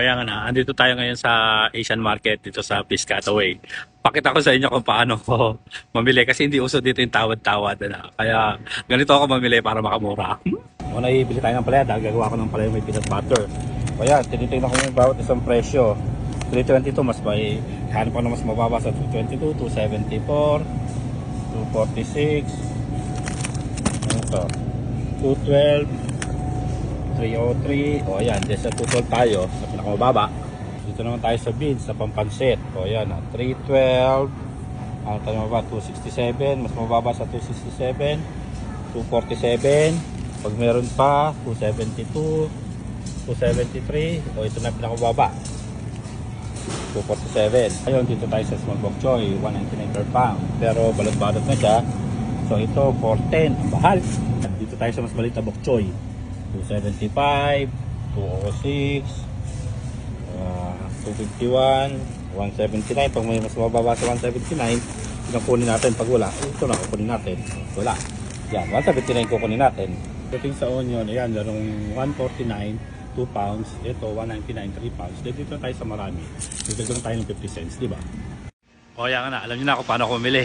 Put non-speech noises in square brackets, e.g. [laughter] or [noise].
Kaya nga na, andito tayo ngayon sa Asian Market dito sa Piscataway. Pakita ko sa inyo kung paano ko [laughs] mamili kasi hindi uso dito yung tawad-tawad. Na. Kaya ganito ako mamili para makamura. [laughs] Kung naibili tayo ng paleta, gagawa ko ng paleta may peanut butter. Kaya tinitingnan ko yung bawat isang presyo. 322 mas may hanap ko na mas mababa sa 222, 274, 246, ano to? 212, 303. O ayan, dyan sa 212 tayo, sa pinakamababa. Dito naman tayo sa beans, sa pampansit. O ayan, ah, 312. Ano tayo mababa? 267. Mas mababa sa 267. 247. Pag meron pa, 272. 273. O ito na pinakamababa. 247. Ayun, dito tayo sa small bok choy, 199 per pound. Pero balot-balot na siya. So ito, 410. Ang bahal. Dito tayo sa mas maliit na bok choy. 275, 206, uh, 251, 179. Pag may mas mababa sa 179, yun kunin natin. Pag wala, ito na kukunin natin. Wala. Yan, 179 kukunin natin. Dating sa onion, ayan, larong 149, 2 pounds. Ito, 199, 3 pounds. Dito, tayo sa marami. Dito tayo ng 50 cents, di ba? O, yan na. Alam niyo na kung paano ako mamili.